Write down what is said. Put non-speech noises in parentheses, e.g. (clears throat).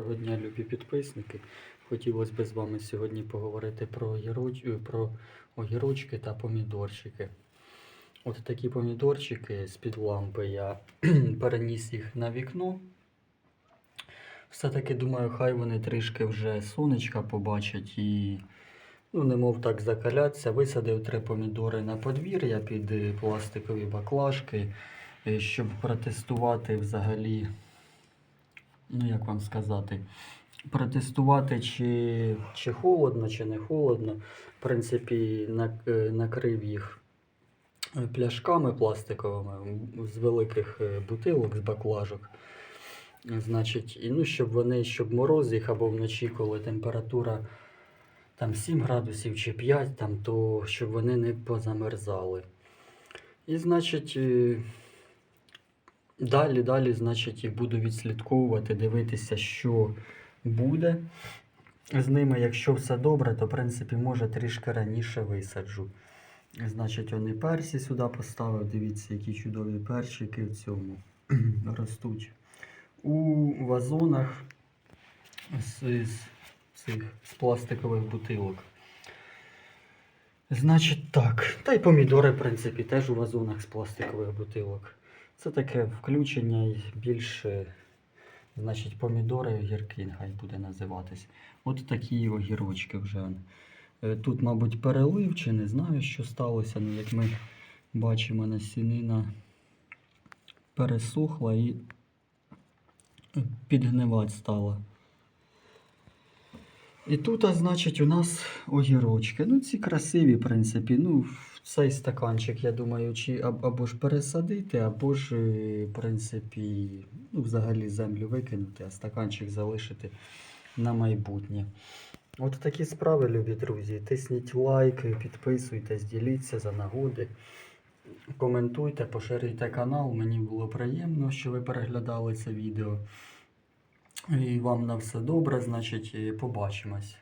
Доброго дня, любі підписники. Хотілося б з вами сьогодні поговорити про, огіроч... е, про огірочки та помідорчики. От такі помідорчики з-під лампи я (clears throat) переніс їх на вікно. Все-таки думаю, хай вони трішки вже сонечка побачать і, ну, немов так закаляться. Висадив три помідори на подвір'я під е, пластикові баклажки, е, щоб протестувати взагалі ну як вам сказати, протестувати, чи, чи холодно, чи не холодно. В принципі, е, накрив їх е, пляшками пластиковими з великих е, бутилок, з баклажок. Значить, і ну, щоб вони, щоб мороз їх або вночі, коли температура там 7 градусів чи 5, там, то щоб вони не позамерзали. І значить, Далі, далі, значить, буду відслідковувати, дивитися, що буде з ними. Якщо все добре, то в принципі може трішки раніше висаджу. Значить, вони персі сюди поставив. Дивіться, які чудові перчики в цьому (clears throat) ростуть. У вазонах з, з, цих, з пластикових бутилок. Значить так. Та й помідори, в принципі, теж у вазонах з пластикових бутилок. Це таке включення більше, значить, помідори огірки, нехай буде називатись. От такі огірочки вже. Е, Тут, мабуть, перелив, чи не знаю, що сталося. Ну, як ми бачимо, насінина пересохла і підгнивати стала. І тут, а, значить, у нас огірочки. Ну, ці красиві, в принципі. Ну, цей стаканчик, я думаю, чи або ж пересадити, або ж, е, в принципі, ну, взагалі землю викинути, а стаканчик залишити на майбутнє. От такі справи, любі друзі. Тисніть лайки, підписуйтесь, діліться за нагоди. Коментуйте, поширюйте канал. Мені було приємно, що ви переглядали це відео. І вам на все добре, значить, побачимось.